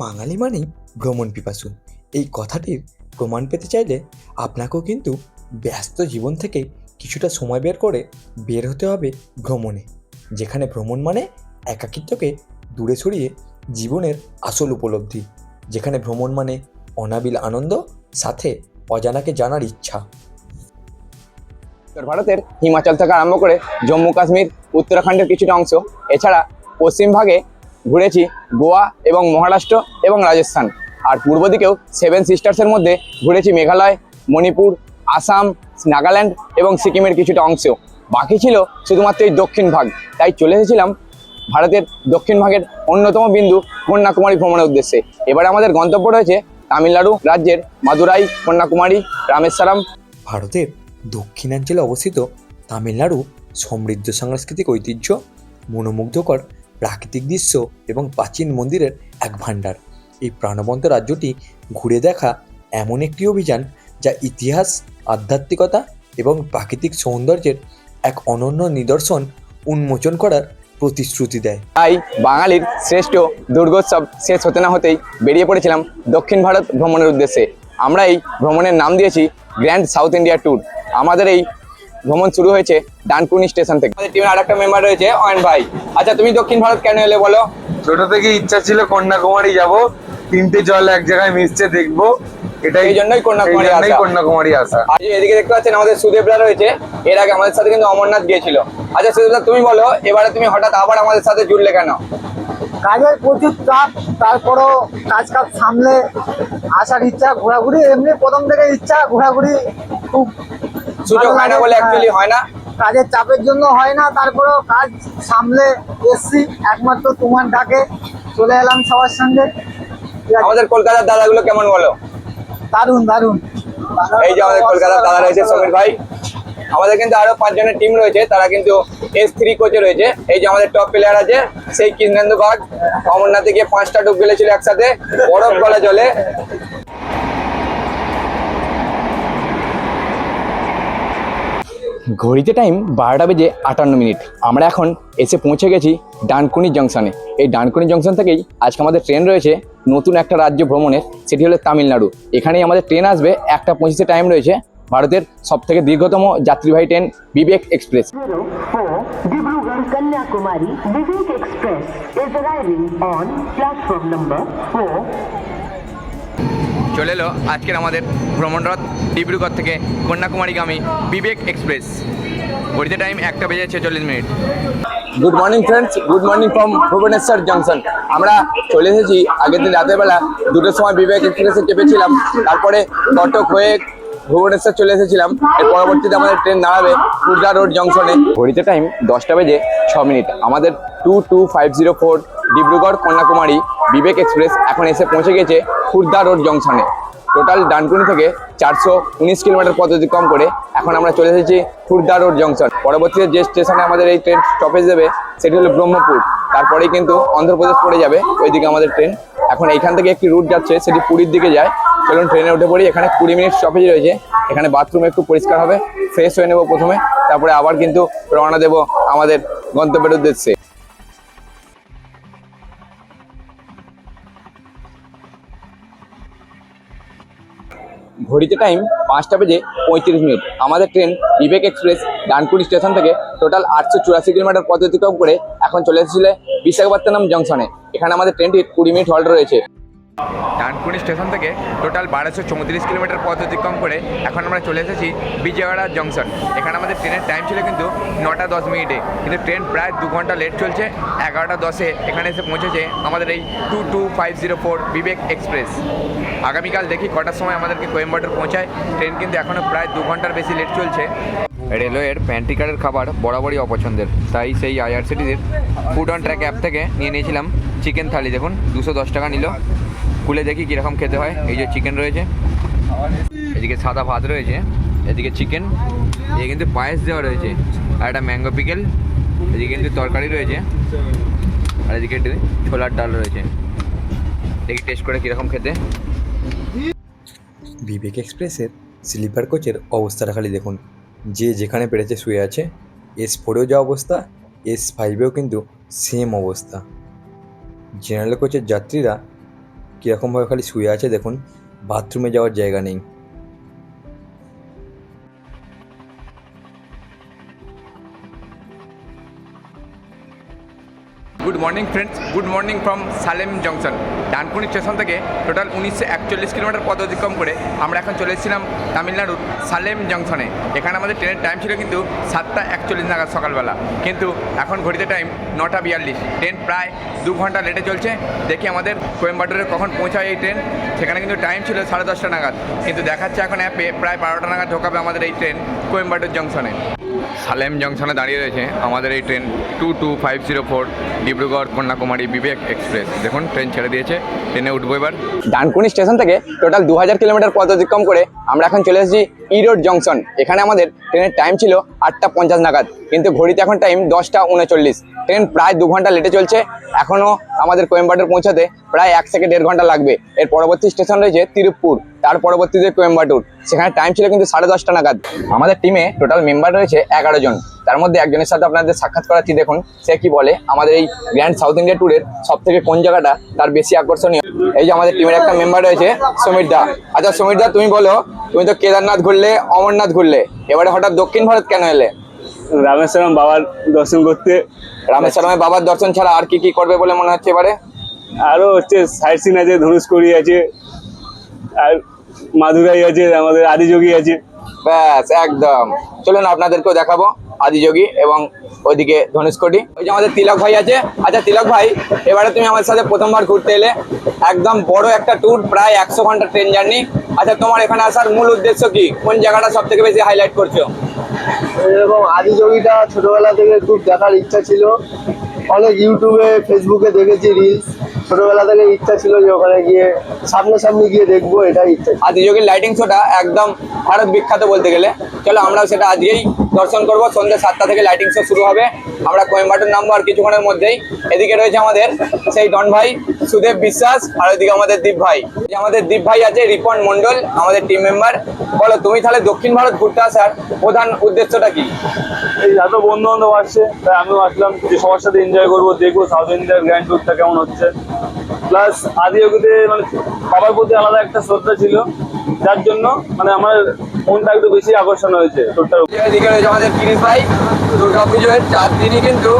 বাঙালি মানেই ভ্রমণ পিপাসু। এই কথাটির প্রমাণ পেতে চাইলে আপনাকেও কিন্তু ব্যস্ত জীবন থেকে কিছুটা সময় বের করে বের হতে হবে ভ্রমণে, যেখানে ভ্রমণ মানে একাকিত্বকে দূরে সরিয়ে জীবনের আসল উপলব্ধি, যেখানে ভ্রমণ মানে অনাবিল আনন্দ, সাথে অজানাকে জানার ইচ্ছা। ভারতের হিমাচল থেকে আরম্ভ করে জম্মু কাশ্মীর, উত্তরাখণ্ডের কিছুটা অংশ, এছাড়া পশ্চিম ভাগে ঘুরেছি গোয়া এবং মহারাষ্ট্র এবং রাজস্থান। আর পূর্ব দিকেও সেভেন সিস্টার্সের মধ্যে ঘুরেছি মেঘালয়, মণিপুর, আসাম, নাগাল্যান্ড এবং সিকিমের কিছুটা অংশ বাকি ছিল শুধুমাত্র এই দক্ষিণ ভাগ। তাই চলে এসেছিলাম ভারতের দক্ষিণ ভাগের অন্যতম বিন্দু কন্যাকুমারী ভ্রমণের উদ্দেশ্যে। এবারে আমাদের গন্তব্য রয়েছে তামিলনাড়ু রাজ্যের মাদুরাই, কন্যাকুমারী, রামেশ্বরম। ভারতের দক্ষিণাঞ্চলে অবস্থিত তামিলনাড়ু সমৃদ্ধ সাংস্কৃতিক ঐতিহ্য, মনোমুগ্ধকর প্রাকৃতিক দৃশ্য এবং প্রাচীন মন্দিরের এক ভাণ্ডার। এই প্রাণবন্ত রাজ্যটি ঘুরে দেখা এমন একটি অভিযান যা ইতিহাস, আধ্যাত্মিকতা এবং প্রাকৃতিক সৌন্দর্যের এক অনন্য নিদর্শন উন্মোচন করার প্রতিশ্রুতি দেয়। তাই বাঙালির শ্রেষ্ঠ দুর্গোৎসব শেষ হতে না হতেই বেরিয়ে পড়েছিলাম দক্ষিণ ভারত ভ্রমণের উদ্দেশ্যে। আমরা এই ভ্রমণের নাম দিয়েছি গ্র্যান্ড সাউথ ইন্ডিয়া ট্যুর আমাদের এই ভ্রমণ শুরু হয়েছে ডানকুনি স্টেশন থেকে। আমাদের টিমের আরেকটা মেম্বার রয়েছে অয়ন ভাই। আচ্ছা তুমি দক্ষিণ ভারত কেন এলে বলো? ছোট থেকে ইচ্ছা ছিল কন্যাকুমারী যাব। তিনটে জল এক জায়গায় মিশছে দেখব। এটাই জন্যই কন্যাকুমারী আসা। কন্যাকুমারী আসা। আজ এদিকে দেখতে পাচ্ছেন আমাদের সুদেবরা রয়েছে এর আগে আমাদের সাথে কিন্তু অমরনাথ গিয়েছিল। আচ্ছা সুদেবরা তুমি বলো এবারে তুমি হঠাৎ আবার আমাদের সাথে জুড়লে কেন? কাজের প্রচুর চাপ তারপরও কাজ কাজ সামলে আসার ইচ্ছা ঘোরাঘুরি এমনি প্রথম থেকে ইচ্ছা ঘোরাঘুরি খুব সুযোগ হয় না বলে অ্যাকচুয়ালি হ্যাঁ, না। কাজের চাপের জন্য হয় না তারপরেও কাজ সামলে এসছি একমাত্র তোমার ডাকে চলে এলাম সবার সঙ্গে। আমাদের কলকাতার দাদাগুলো কেমন বলো? দারুণ দারুণ। এই যে আমাদের কলকাতার দাদা রয়েছে সমীর ভাই। আমাদের কিন্তু আরও পাঁচজনের টিম রয়েছে তারা কিন্তু এস থ্রি কোচে রয়েছে। এই যে আমাদের টপ প্লেয়ার আছে সেই কৃষ্ণেন্দু বাগ অমরনাথে গিয়ে পাঁচটা ডুব গেলেছিল একসাথে বরফ গলা জলে ঘড়িতে টাইম বারোটা বেজে আটান্ন মিনিট। আমরা এখন এসে পৌঁছে গেছি ডানকুনি জংশনে এই ডানকুনি জংশন থেকেই আজকে আমাদের ট্রেন রয়েছে নতুন একটা রাজ্য ভ্রমণের, সেটি হলো তামিলনাড়ু। এখানেই আমাদের ট্রেন আসবে একটা পঁচিশে টাইম রয়েছে ভারতের সব থেকে দীর্ঘতম যাত্রীবাহী ট্রেন বিবেক এক্সপ্রেস. চলে এলো আজকের আমাদের ভ্রমণরথ ডিব্রুগড় থেকে কন্যাকুমারীগামী বিবেক এক্সপ্রেস। ঘড়িতে টাইম একটা বেজে ছেচল্লিশ minute. Good morning friends good morning from Bhubaneswar junction আমরা চলে এসেছি আগের দিন রাতেরবেলা দুটোর সময় বিবেক এক্সপ্রেসে চেপেছিলাম। তারপরে কটক হয়ে ভুবনেশ্বর চলে এসেছিলাম। এর পরবর্তীতে আমাদের ট্রেন দাঁড়াবে খুর্দা রোড জংশনে ঘড়িতে টাইম দশটা বেজে ছ মিনিট। আমাদের two two five zero four Dibrugarh, Kanyakumari, Vivek express এখন এসে পৌঁছে গেছে খুর্দা রোড জংশনে। টোটাল ডানকুনি থেকে চারশো উনিশ কিলোমিটার পথ অতিক্রম করে এখন আমরা চলে এসেছি খুর্দা রোড জংশন। পরবর্তীতে যে স্টেশনে আমাদের এই ট্রেন স্টপেজ দেবে, সেটি হলো ব্রহ্মপুর। তারপরেই কিন্তু অন্ধ্রপ্রদেশ পড়ে যাবে ওইদিকে আমাদের ট্রেন এখন এইখান থেকে একটি রুট যাচ্ছে, সেটি পুরীর দিকে যায়। চলুন ট্রেনে উঠে পড়ি, এখানে কুড়ি মিনিট স্টপেজ রয়েছে। এখানে বাথরুম একটু পরিষ্কার হবে ফ্রেশ হয়ে নেব প্রথমে। তারপরে আবার কিন্তু রওনা দেবো আমাদের গন্তব্যের উদ্দেশ্যে। ঘড়িতে টাইম পাঁচটা বেজে পঁয়ত্রিশ মিনিট আমাদের train Vivek express Dankuni station থেকে টোটাল আটশো চুরাশি কিলোমিটার পথ অতিক্রম করে এখন চলে এসেছিল বিশাখাপত্তনম জংশনে এখানে আমাদের ট্রেনটির কুড়ি মিনিট হল্ট রয়েছে। ডানকুনি স্টেশন থেকে টোটাল বারোশো চৌত্রিশ কিলোমিটার পথ অতিক্রম করে এখন আমরা চলে এসেছি বিজয়ওয়াড়া জংশন। এখানে আমাদের ট্রেনের টাইম ছিল কিন্তু নটা দশ মিনিটে। কিন্তু ট্রেন প্রায় দু ঘণ্টা লেট চলছে, এগারোটা দশে এখানে এসে পৌঁছেছে আমাদের এই two two five zero four Vivek express. আগামীকাল দেখি কটার সময় আমাদেরকে কোয়েম্বাটোর পৌঁছায়। ট্রেন কিন্তু এখনও প্রায় দু ঘণ্টার বেশি লেট চলছে। রেলওয়ের প্যান্ট্রিকারের খাবার বরাবরই অপছন্দের, তাই সেই আইআরসিটিসির ফুড অন ট্র্যাক অ্যাপ থেকে নিয়ে নিয়েছিলাম। চিকেন থালি দেখুন, দুশো দশ টাকা নিল। খুলে দেখি কীরকম খেতে হয়। এই যে চিকেন রয়েছে। এদিকে সাদা ভাত রয়েছে। এদিকে চিকেন এদিকে কিন্তু পায়েস দেওয়া রয়েছে। আর একটা ম্যাঙ্গো পিকেল এদিকে কিন্তু তরকারি রয়েছে। আর এদিকে ছোলার ডাল রয়েছে। দেখি টেস্ট করে কীরকম খেতে। বিবেক এক্সপ্রেসের স্লিপার কোচের অবস্থাটা খালি দেখুন। যে যেখানে পেরেছে শুয়ে আছে এস ফোরেও যা অবস্থা এস ফাইভেও কিন্তু সেম অবস্থা। জেনারেল কোচের যাত্রীরা কীরকমভাবে খালি শুয়ে আছে দেখুন বাথরুমে যাওয়ার জায়গা নেই। Good morning friends, good morning from Salem junction Dankuni station থেকে টোটাল উনিশশো একচল্লিশ কিলোমিটার পথ অতিক্রম করে আমরা এখন চলে এসেছিলাম তামিলনাড়ুর সালেম জংশনে এখানে আমাদের ট্রেনের টাইম ছিল কিন্তু সাতটা একচল্লিশ নাগাদ সকালবেলা। কিন্তু এখন ঘড়িতে টাইম নটা বিয়াল্লিশ। ট্রেন প্রায় দু ঘণ্টা লেটে চলছে। দেখি আমাদের কোয়েম্বাটোরে কখন পৌঁছায় এই ট্রেন। সেখানে কিন্তু টাইম ছিল সাড়ে দশটা নাগাদ। কিন্তু দেখাচ্ছে এখন অ্যাপে প্রায় বারোটা নাগাদ ঢোকাবে আমাদের এই ট্রেন। কোয়েম্বাটোর জংশনে। সালেম জংশনে দাঁড়িয়ে রয়েছে আমাদের এই train two two five zero four Dibrugarh Kanyakumari Vivek express. দেখুন, ট্রেন ছেড়ে দিয়েছে, ট্রেনে উঠবো এবার। ডানকুনি স্টেশন থেকে টোটাল দু হাজার কিলোমিটার পথ অতিক্রম করে আমরা এখন চলে এসেছি ইরোড জংশন এখানে আমাদের ট্রেনের টাইম ছিল আটটা পঞ্চাশ নাগাদ, কিন্তু ঘড়িতে এখন টাইম দশটা উনচল্লিশ। ট্রেন প্রায় দু ঘণ্টা লেটে চলছে এখনও আমাদের কোয়েম্বাটোর পৌঁছাতে প্রায় এক থেকে দেড় ঘণ্টা লাগবে। এর পরবর্তী স্টেশন রয়েছে তিরুপুর তার পরবর্তীতে কোয়েম্বাটুর। সেখানে টাইম ছিল কিন্তু সাড়ে দশটা নাগাদ। আমাদের টিমে টোটাল মেম্বার রয়েছে এগারো জন। তার মধ্যে একজনের সাথে আপনাদের সাক্ষাৎ করাচ্ছি, দেখুন, সে কি বলে? আমাদের এই গ্র্যান্ড সাউথ ইন্ডিয়া ট্যুরের সব থেকে কোন জায়গাটা তার বেশি আকর্ষণীয়? এই যে আমাদের টিমের একটা মেম্বার রয়েছে সমীর দা। আচ্ছা সমীর দা তুমি বলো তুমি তো কেদারনাথ ঘুরলে অমরনাথ ঘুরলে। এবারে হঠাৎ দক্ষিণ ভারত কেন এলে? রামেশ্বরম বাবার দর্শন করতে। রামেশ্বরমের বাবার দর্শন ছাড়া আর কি কি করবে বলে মনে হচ্ছে এবারে? আরও হচ্ছে সাইট সিন আছে ধনুষকড়ি আছে আর মাধুরাই আছে আমাদের আদিযোগী আছে। ব্যাস, একদম। চলুন, আপনাদেরকেও দেখাবো আদিযোগী এবং ওইদিকে ধনুষ্কটি। ওই যে আমাদের তিলক ভাই আছে। আচ্ছা তিলক ভাই, এবারে তুমি আমার সাথে প্রথমবার ঘুরতে এলে একদম বড় একটা ট্যুর প্রায় একশো ঘণ্টা ট্রেন জার্নি আচ্ছা তোমার এখানে আসার মূল উদ্দেশ্য কি? কোন জায়গাটা সব থেকে বেশি হাইলাইট করছ? এরকম আদিযোগীটা ছোটবেলা থেকে খুব দেখার ইচ্ছা ছিল। অনেক ইউটিউবে, ফেসবুকে দেখেছি রিলস ছোটবেলা থেকে ইচ্ছা ছিল যে ওখানে গিয়ে সামনাসামনি গিয়ে দেখব, এটাই ইচ্ছা আদিযোগীর লাইটিং শোটা একদম ভারত বিখ্যাত বলতে গেলে, চলো আমরাও সেটা আজকেই দর্শন করব। সন্ধ্যে সাতটা থেকে লাইটিং শো শুরু হবে। আমরা কোয়েম্বাটোর নামবো আর কিছুক্ষণের মধ্যেই। এদিকে রয়েছে আমাদের সেই ডন ভাই, সুদেব বিশ্বাস, আর ওইদিকে আমাদের দীপ ভাই। আমাদের দীপ ভাই আছে, রিপন মন্ডল আমাদের টিম মেম্বার বলো, তুমি তাহলে দক্ষিণ ভারত ঘুরতে আসার প্রধান উদ্দেশ্যটা কি? এই এত বন্ধু বান্ধব আসছে, তাই আমিও আসলাম। যে সবার সাথে এনজয় করব, দেখব সাউথ ইন্ডিয়ার গ্র্যান্ড ট্যুরটা কেমন হচ্ছে। প্লাস আদিযোগীতে মানে বাবার প্রতি আলাদা একটা শ্রদ্ধা ছিল। যার জন্য মানে আমার মনটা একটু বেশি আকর্ষণ হয়েছে উপর। এদিকে রয়েছে আমাদের কিরিশ ভাই দুর্গা পুজোর চার দিনই কিন্তু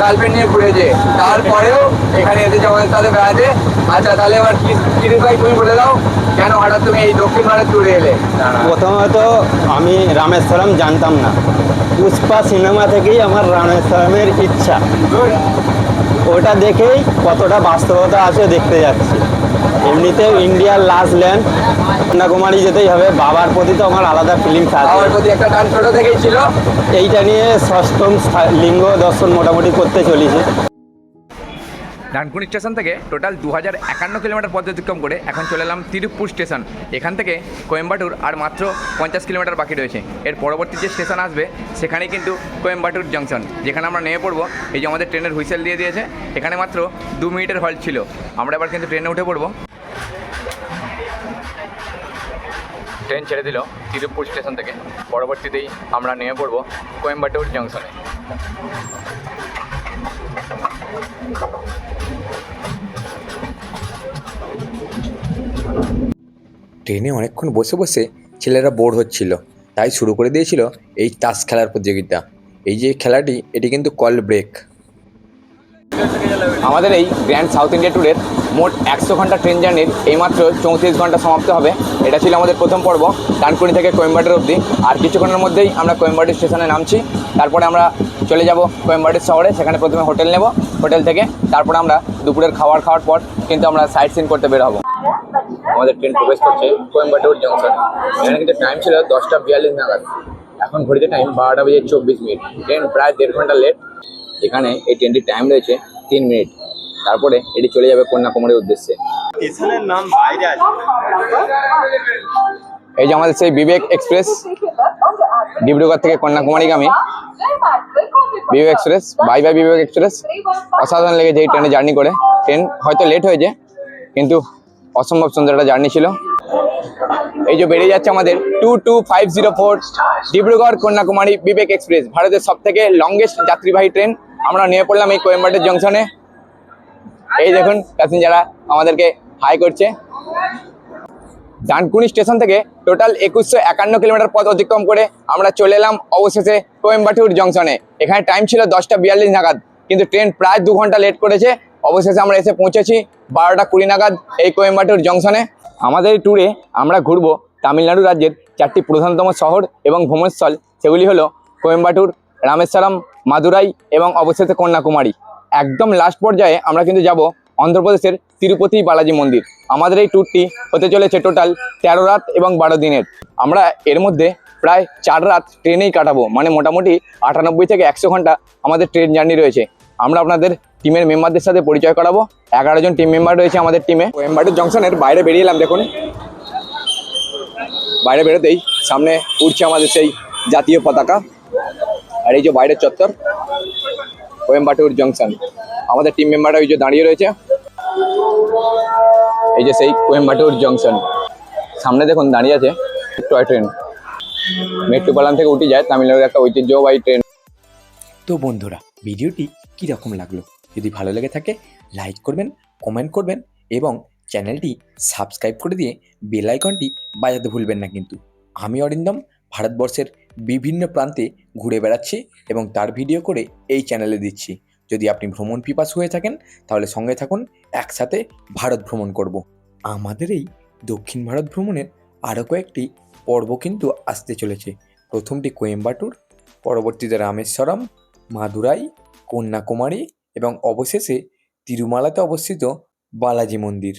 গার্লফ্রেন্ড নিয়ে ঘুরেছে। তারপরেও এখানে এসেছে আমাদের সাথে বেড়াতে। আচ্ছা তাহলে এবার কিরিশ ভাই তুমি বলে দাও কেন হঠাৎ তুমি এই দক্ষিণ ভারত ট্যুরে এলে? প্রথমত আমি রামেশ্বরম জানতাম না। পুষ্পা সিনেমা থেকেই আমার রামেশ্বরমের ইচ্ছা। ওটা দেখেই কতটা বাস্তবতা আছে দেখতে যাচ্ছি। এমনিতেও ইন্ডিয়ার লাস্ট ল্যান্ড কন্যাকুমারী যেতেই হবে। বাবার প্রতি তো আমার আলাদা ফিলিংস আমার আছে প্রতি একটা টান ছোট থেকেই ছিল। এইটা নিয়ে ষষ্ঠম লিঙ্গ দর্শন মোটামুটি করতে চলেছে। ডানকুনি স্টেশন থেকে টোটাল দু হাজার একান্ন কিলোমিটার পথ অতিক্রম করে এখন চলে এলাম তিরুপুর স্টেশন। এখান থেকে কোয়েম্বাটুর আর মাত্র পঞ্চাশ কিলোমিটার বাকি রয়েছে। এর পরবর্তী যে স্টেশন আসবে সেখানে কিন্তু কোয়েম্বাটুর জংশন যেখানে আমরা নেমে পড়ব। এই যে আমাদের ট্রেনের হুইসেল দিয়ে দিয়েছে এখানে মাত্র দু মিনিটের হল্ট ছিল। আমরা এবার কিন্তু ট্রেনে উঠে পড়ব। ট্রেন ছেড়ে দিল তিরুপুর স্টেশন থেকে। পরবর্তীতেই আমরা নেমে পড়ব কোয়েম্বাটুর জংশনে। ট্রেনে অনেকক্ষণ বসে বসে ছেলেরা বোর হচ্ছিল। তাই শুরু করে দিয়েছিল এই তাস খেলার প্রতিযোগিতা। এই যে খেলাটি, এটি কিন্তু কল ব্রেক। আমাদের এই গ্র্যান্ড সাউথ ইন্ডিয়া ট্যুরের মোট একশো ঘণ্টা ট্রেন জার্নির এইমাত্র চৌত্রিশ ঘণ্টা সমাপ্ত হবে। এটা ছিল আমাদের প্রথম পর্ব, ডানকুনি থেকে কোয়েম্বাটোর অবধি। আর কিছুক্ষণের মধ্যেই আমরা কোয়েম্বাটোর স্টেশনে নামছি। তারপরে আমরা চলে যাব কোয়েম্বাটোর শহরে, সেখানে প্রথমে হোটেল নেব, হোটেল থেকে। তারপরে আমরা দুপুরের খাবার খাওয়ার পর কিন্তু আমরা সাইট সিন করতে বের হব। আমাদের ট্রেন প্রবেশ করছে কোয়েম্বাটোর জংশন এখানে কিন্তু টাইম ছিল দশটা বিয়াল্লিশ নাগাদ। এখন ঘড়িতে টাইম বারোটা বেজে চব্বিশ মিনিট। ট্রেন প্রায় দেড় ঘণ্টা লেট এখানে এই ট্রেনটির টাইম রয়েছে তিন মিনিট তারপরে এটি চলে যাবে কন্যাকুমারীর উদ্দেশ্যে। এই যে আমাদের সেই বিবেক এক্সপ্রেস ডিব্রুগড় থেকে কন্যাকুমারীগামী। Vivek express bye bye Vivek express. অসাধারণ লেগেছে এই ট্রেনে জার্নি করে। ট্রেন হয়তো লেট হয়েছে কিন্তু অসম্ভব সুন্দর একটা জার্নি ছিল। এই যে বেরিয়ে যাচ্ছে আমাদের two two five zero four Dibrugarh Kanyakumari Vivek express ভারতের সব থেকে লংগেস্ট যাত্রীবাহী ট্রেন। আমরা নিয়ে পড়লাম এই কোয়েম্বাটোর জংশনে। এই দেখুন, প্যাসেঞ্জাররা আমাদেরকে হাই করছে। ডানকুনি স্টেশন থেকে টোটাল একুশশো একান্ন কিলোমিটার পথ অতিক্রম করে আমরা চলে এলাম অবশেষে কোয়েম্বাটুর জংশনে। এখানে টাইম ছিল দশটা বিয়াল্লিশ নাগাদ, কিন্তু ট্রেন প্রায় দু ঘণ্টা লেট করেছে। অবশেষে আমরা এসে পৌঁছেছি বারোটা কুড়ি নাগাদ এই কোয়েম্বাটুর জংশনে। আমাদের ট্যুরে আমরা ঘুরবো তামিলনাড়ু রাজ্যের চারটি প্রধানতম শহর এবং ভ্রমণস্থল সেগুলি হলো কোয়েম্বাটুর, রামেশ্বরম মাদুরাই এবং অবশেষে কন্যাকুমারী। একদম লাস্ট পর্যায়ে আমরা কিন্তু যাব অন্ধ্রপ্রদেশের তিরুপতি বালাজি মন্দির। আমাদের এই ট্যুরটি হতে চলেছে টোটাল তেরো রাত এবং বারো দিনের। আমরা এর মধ্যে প্রায় চার রাত ট্রেনেই কাটাবো। মানে মোটামুটি আটানব্বই থেকে একশো ঘণ্টা আমাদের ট্রেন জার্নি রয়েছে। আমরা আপনাদের টিমের মেম্বারদের সাথে পরিচয় করাবো। এগারো জন টিম মেম্বার রয়েছে আমাদের টিমে কোয়েম্বাটুর জংশনের বাইরে বেরিয়ে এলাম, দেখুন। বাইরে বেরোতেই সামনে উঠছে আমাদের সেই জাতীয় পতাকা। আর এই যে বাইরের চত্বর, কোয়েম্বাটুর জংশন। আমাদের টিম মেম্বাররা ওই যে দাঁড়িয়ে রয়েছে। এই যে সেই কোয়েম্বাটুর জংশন। সামনে দেখুন দাঁড়িয়ে আছে টয় ট্রেন। মেট্রোপালাম থেকে উঠে যায় তামিলনাড়ুর একটা ঐতিহ্যবাহী ট্রেন। তো বন্ধুরা, ভিডিওটি কীরকম লাগল? যদি ভালো লেগে থাকে, লাইক করবেন, কমেন্ট করবেন এবং চ্যানেলটি সাবস্ক্রাইব করে দিয়ে বেল আইকনটি বাজাতে ভুলবেন না কিন্তু। আমি অরিন্দম, ভারতবর্ষের বিভিন্ন প্রান্তে ঘুরে বেড়াচ্ছি এবং তার ভিডিও করে এই চ্যানেলে দিচ্ছি। যদি আপনি ভ্রমণ পিপাস হয়ে থাকেন, তাহলে সঙ্গে থাকুন, একসাথে ভারত ভ্রমণ করব। আমাদের এই দক্ষিণ ভারত ভ্রমণের আরও কয়েকটি পর্ব কিন্তু আসতে চলেছে। প্রথমটি কোয়েম্বাটুর পরবর্তীতে রামেশ্বরম, মাদুরাই, কন্যাকুমারী এবং অবশেষে তিরুমালাতে অবস্থিত বালাজি মন্দির।